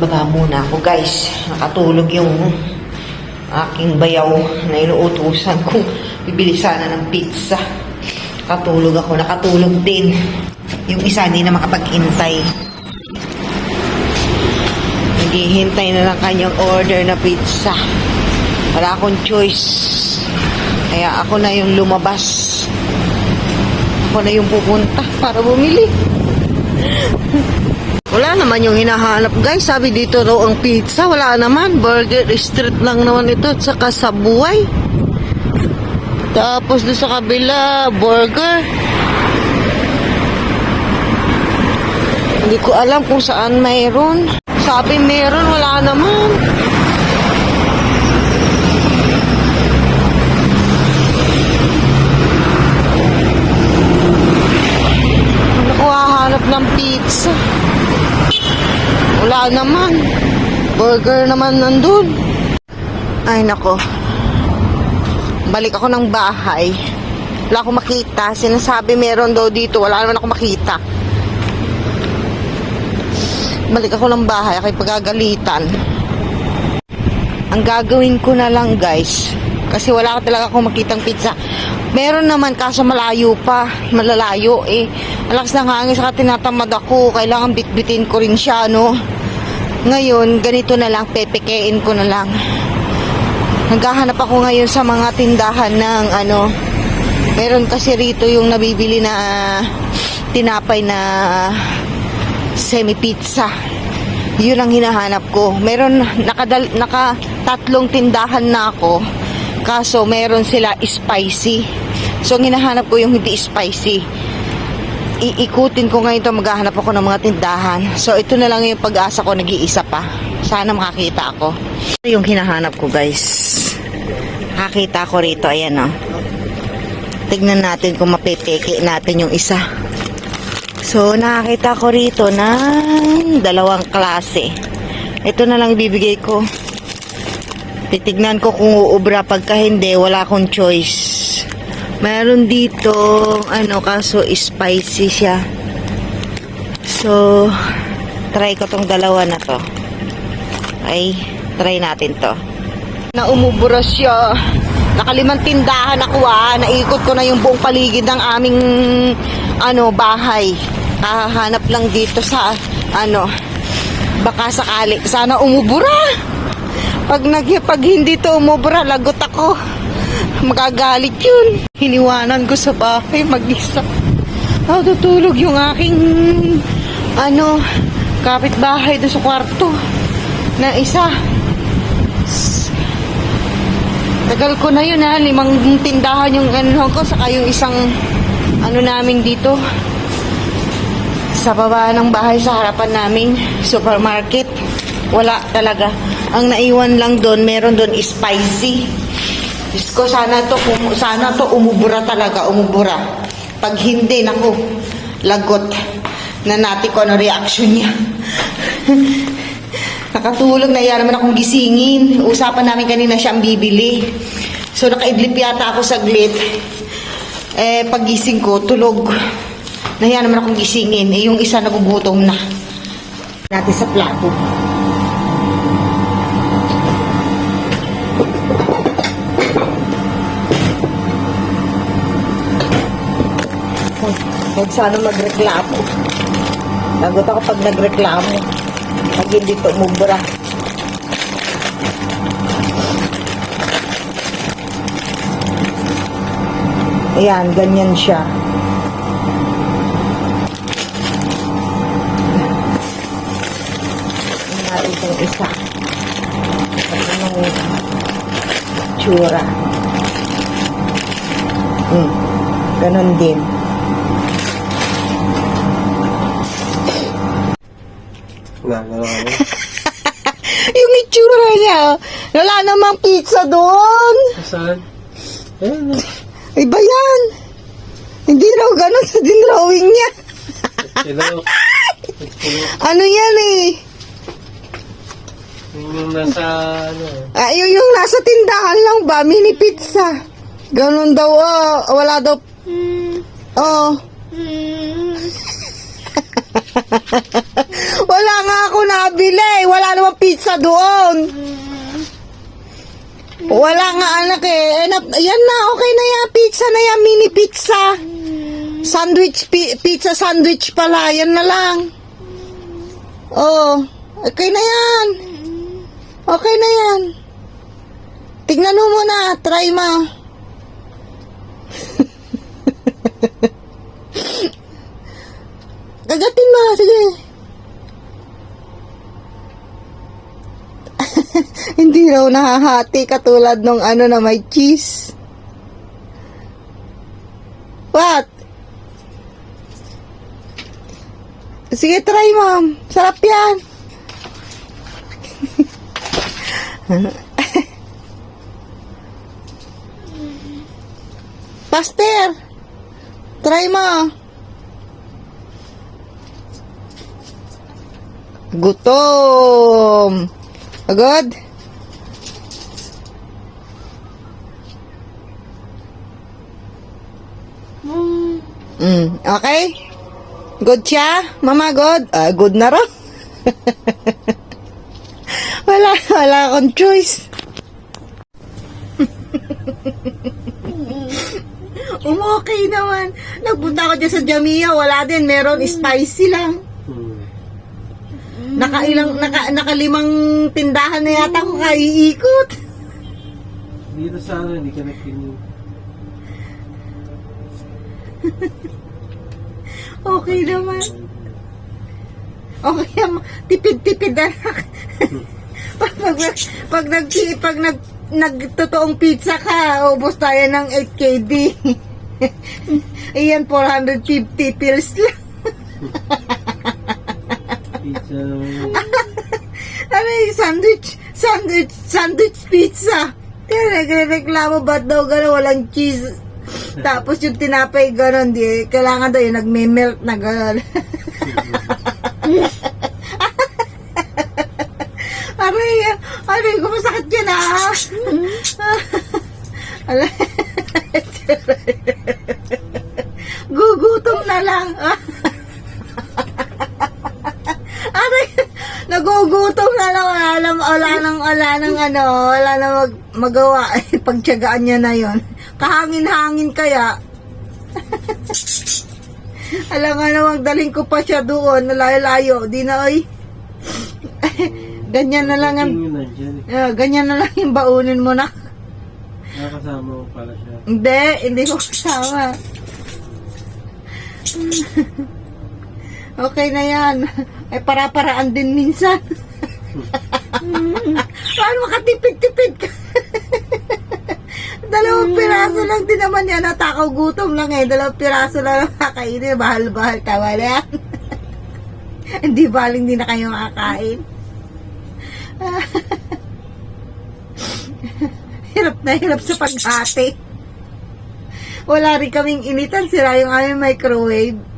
Baba muna ako guys. Nakatulog yung aking bayaw na inuutusan kong bibili sana ng pizza. Nakatulog ako. Nakatulog din. Yung isa hindi na makapag-intay. Naghihintay na lang kanyang order na pizza. Wala akong choice. Kaya ako na yung lumabas. Ako na yung pupunta para bumili. Wala naman yung hinahanap guys. Sabi dito raw ang pizza. Wala naman. Burger street lang naman ito. At saka Subway. Tapos doon sa kabila, burger. Hindi ko alam kung saan mayroon. Sabi meron, wala naman. Ng pizza. Wala naman. Burger naman nandun. Ay, nako. Balik ako ng bahay. Wala akong makita. Sinasabi meron daw dito. Wala naman ako makita. Balik ako ng bahay. Ako'y pagagalitan. Ang gagawin ko na lang, guys. Kasi wala ka talaga akong makitang pizza. Meron naman kaso malayo pa. Malalayo eh. Alakas ng hangin saka tinatamad ako. Kailangan bitbitin ko rin siya, no? Ngayon, ganito na lang. Pepekein ko na lang. Naghahanap ako ngayon sa mga tindahan ng ano. Meron kasi rito yung nabibili na tinapay na semi-pizza. Yun ang hinahanap ko. Meron nakadal, naka tatlong tindahan na ako. Kaso meron sila spicy. So ang hinahanap ko yung hindi spicy. Iikutin ko ngayon to maghahanap ako ng mga tindahan. So ito na lang yung pag-asa ko nag-iisa pa. Sana makakita ako. Ito yung hinahanap ko guys. Nakakita ko rito. Ayan o. Tignan natin kung mapepeke natin yung isa. So, nakakita ko rito ng dalawang klase. Ito na lang ibibigay ko. Titignan ko kung uubra. Pagka hindi, wala akong choice. Meron dito, ano, kaso spicy siya. So, try ko tong dalawa na to. Ay, try natin to. Na umubra siya. Nakalimang tindahan ako ah. Naikot ko na yung buong paligid ng aming ano, bahay. Kahanap lang dito sa ano, baka sakali. Sana umubura. Pag, nag, pag hindi to umubra, lagot ako. Magagalit yun. Hiniwanan ko sa bahay mag-isa. Oh, tutulog yung aking ano, kapitbahay doon sa kwarto na isa. Tagal ko na yun ha, limang tindahan yung ano ko, saka yung isang ano namin dito sa baba ng bahay sa harapan namin, supermarket. Wala talaga. Ang naiwan lang doon, meron doon spicy. Diyos ko, sana to, kum- sana to umubura talaga, umubura. Pag hindi, naku, lagot na natin ko ano reaction niya. Nakatulog na yan naman akong gisingin. Usapan namin kanina siyang bibili. So nakaidlip yata ako saglit. Eh, pagising ko, tulog. Nahiya naman akong gisingin. Eh, yung isa nagugutom na. Natin sa plato. Huwag sana magreklamo. Lagot ako pag nagreklamo. Pag hindi to umubra. Ayan, ganyan siya. Natin itong isa. Anong tsura. Hmm, ganon din. Nagano ako. Yung itsura niya, wala namang pizza doon. Saan? Ayun. Iba yan. Hindi raw ganun sa dinrawing niya. Hello. Ano yan eh? Yung nasa ano. Ah, yung, yung nasa tindahan lang ba? Mini pizza. Ganun daw, oh. Wala daw. Oh. Wala nga ako nabili. Wala pizza doon. Wala nga anak eh. eh na, yan na, okay na yan. Pizza na yan, mini pizza. Sandwich, pi- pizza sandwich pala. Yan na lang. Oh, okay na yan. Okay na yan. Tignan mo muna, try mo. Gagatin mo, sige. Hindi raw nahahati katulad nung ano na may cheese. What? Sige, try ma'am. Sarap yan. Pastor, try mo. Gutom. Agad? Mm, okay? Good siya? Mama, good? Ah, good na raw. wala, wala akong choice. Umokay naman. Nagpunta ako dyan sa Jamia, wala din. Meron spicy lang. Nakailang, naka, nakalimang tindahan na yata ako kaiikot. Dito sa ano, hindi ka nagpinin. Okay naman. Okay naman. Tipid-tipid na lang. pag, pag, pag, nag, pag nag, nagtotoong pizza ka, ubos tayo ng 8 KD. Iyan, 450 pills lang. Pizza. Ano yung sandwich? Sandwich, sandwich pizza. Kaya nagre-reklamo ba't daw gano'n walang cheese. Tapos yung tinapay gano'n, di, kailangan daw yung nagme-melt na gano'n. aray, aray, kumasakit yan ah. Aray. Gugutom na lang. Nagugutom na lang. Lang, wala nang, wala nang ano, wala nang mag, magawa. Pagtyagaan niya na yon. Kahangin-hangin kaya. Alam nga na magdaling ko pa siya doon, nalayo-layo. Di na, oy. ganyan na lang ang, eh. Ah, ganyan na lang yung baunin mo na. Nakasama mo pala siya. Hindi, hindi ko kasama. Okay na yan. Ay para-paraan din minsan. Paano makatipid-tipid ka? Dalawang piraso lang din naman yan. Natakaw gutom lang eh. Dalawang piraso lang ang kakainin. Bahal-bahal. Tawa na yan. Hindi baling din na kayo makakain. hirap na hirap sa paghati. Wala rin kaming initan. Sira yung aming microwave.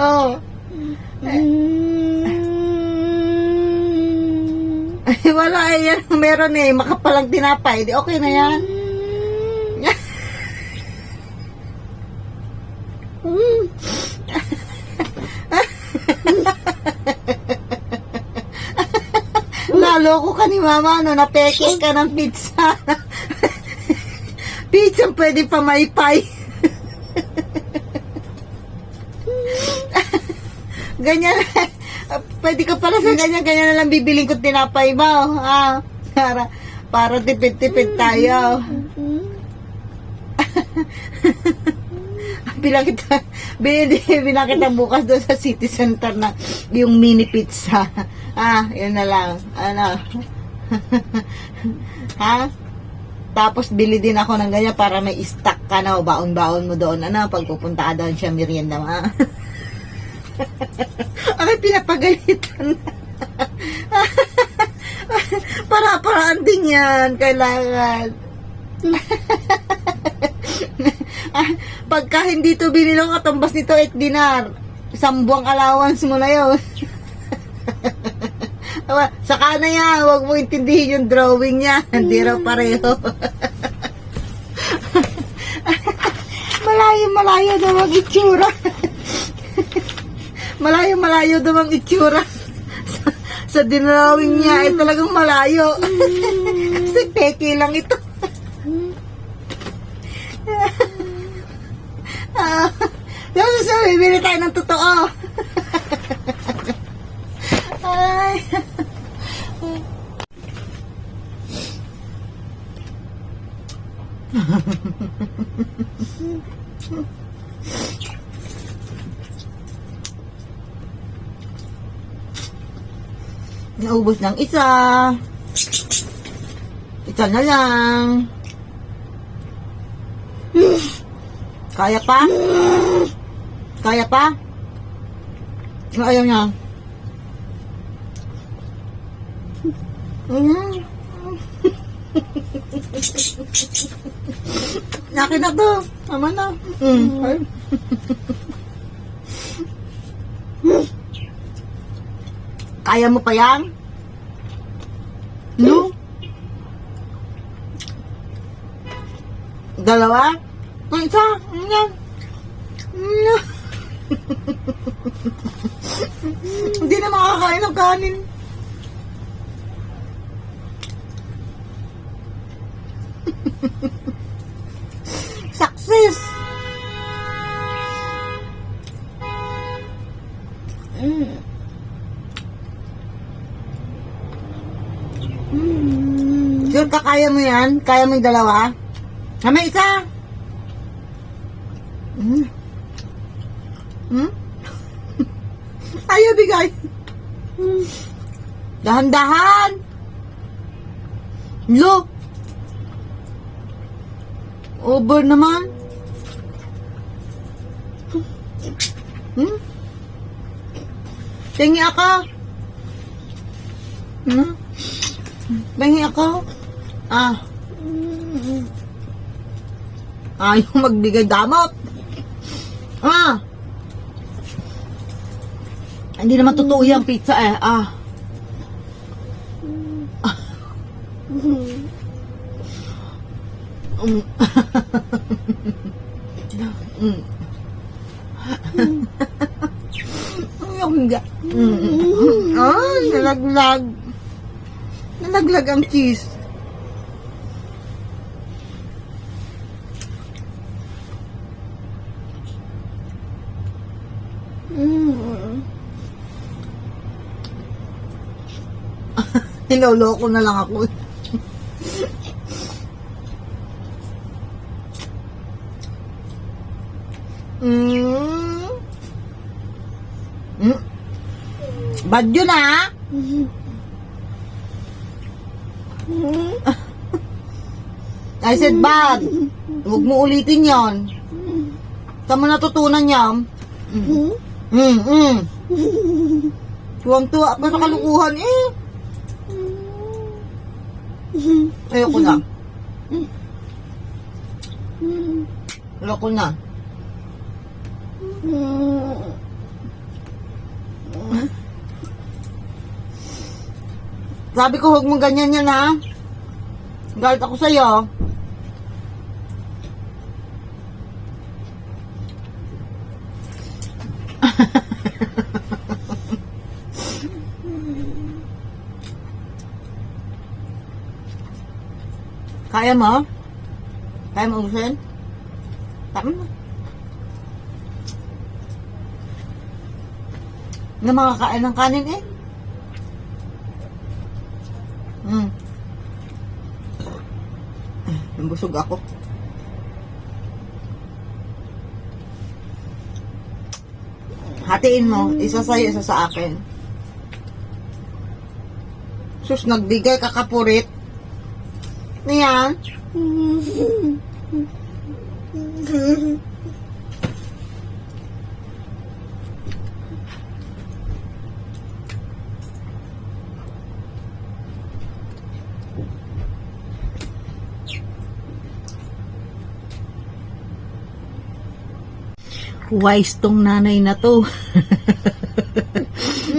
Oh. Ay, wala eh. Yan, meron eh. Makapalang tinapay. Di okay na yan. Naloko ka ni mama, no? Napeke ka ng pizza. pizza pwede pa maypay. Ganyan. pwede ka pala sa ganyan, ganyan na lang bibiling ko tinapay mo. Ah, para, para tipid-tipid tayo. bilang kita, binili, bilang kita bukas doon sa city center na yung mini pizza. Ah, yun na lang. Ano? ha? Tapos bili din ako ng ganyan para may stock ka na o baon-baon mo doon. Ano, pag pupunta ka doon siya merienda mo. Ay, pinapagalitan na. Para-paraan din yan. Kailangan. Ah, Pagka hindi to binilong katumbas nito 8 dinar, isang buwang allowance mo na yun. Saka na yan, huwag mo intindihin yung drawing niya. Hindi raw pareho. malayo, malayo daw ang itsura. Malayo, malayo daw ang itsura. sa, sa dinrawing niya ay talagang malayo. Kasi peke lang ito. Ah, Tapos sa bibili tayo ng totoo. Naubos ng isa. Isa na lang. Kaya pa? Kaya pa? Ayaw niya. Mm. Akin na to. Tama na. Mm. Ay. Kaya mo pa yan? No? Dalawa? Ang isa? Yan? Hindi na makakain ng kanin. Success! Sure ka kaya mo yan? Kaya mo yung dalawa? Ah, may! Hmm? Hmm? Ayaw bigay. Dahan-dahan! Lo! Over naman. Hmm? Tingi ako. Hmm? Tingi ako. Ah. Ayaw magbigay damot. Ah. Hindi naman totoo yung pizza eh. Ah. Mm. Mm. Mm. Ah, nalaglag. Nalaglag ang cheese. Niloloko na lang ako. Mm. Mm. Bad yun ah. I said bad. Huwag mo ulitin yon. Saan mo natutunan yan? Mm. Mm, mm. Tuwang-tuwa sa kalukuhan eh. Ayoko na. Ayoko na. Sabi ko, huwag mo ganyan yan ha. Galit ako sa'yo. Kaya mo? Kaya mo ubusin? Tama na. Na makakain ng kanin eh. Hmm. Nabusog ako. Hatiin mo. Isa sa'yo, isa sa akin. Sus, nagbigay kakapurit. Ano yan? Wise tong nanay na to.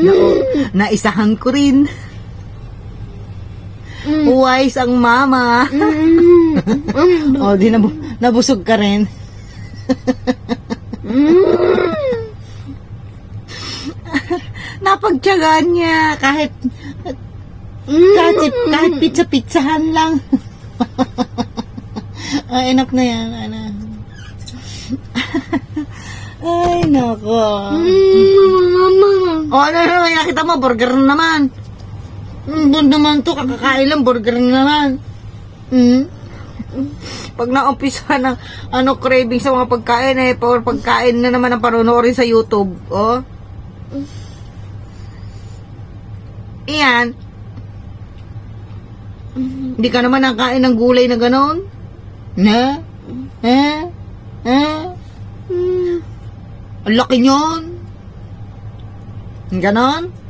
Naku, naisahan ko rin. Wise ang mama. oh, di nabu- nabusog ka rin. Napagtyagaan niya kahit kahit, kahit pizza-pizzahan lang. Ay, enough na yan. Ano. Ay, nako. O, ano na naman, nakita mo, burger na naman. Hmm, doon naman to, kakakain lang, burger na naman. Hmm? Pag naumpisa ng ano, craving sa mga pagkain, eh, pag pagkain na naman ang panonoorin sa YouTube. Oh. Iyan. Hindi ka naman nakain ng gulay na ganon? Na? Eh? Eh? Ang laki nyon. Ganon?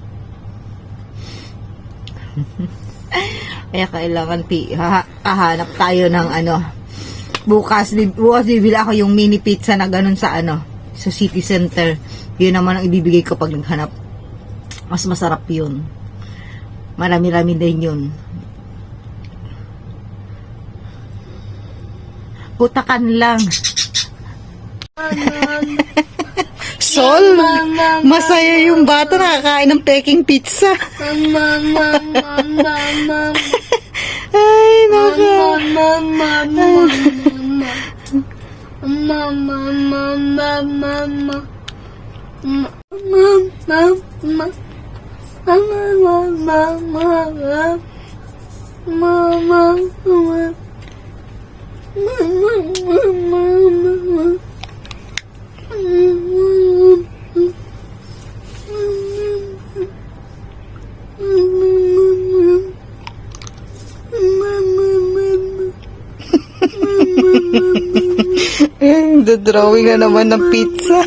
Kaya kailangan pi ha, hahanap tayo ng ano. Bukas, bukas bibili ako yung mini pizza na ganun sa ano, sa city center. Yun naman ang ibibigay ko pag naghanap. Mas masarap yun. Marami-rami din yun. Putakan lang. Sol, masaya yung bata nakakain ng peking pizza. Ay, naka. Eh, drawing na naman ng pizza.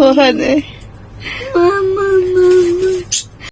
Ay, puro kalokohan eh.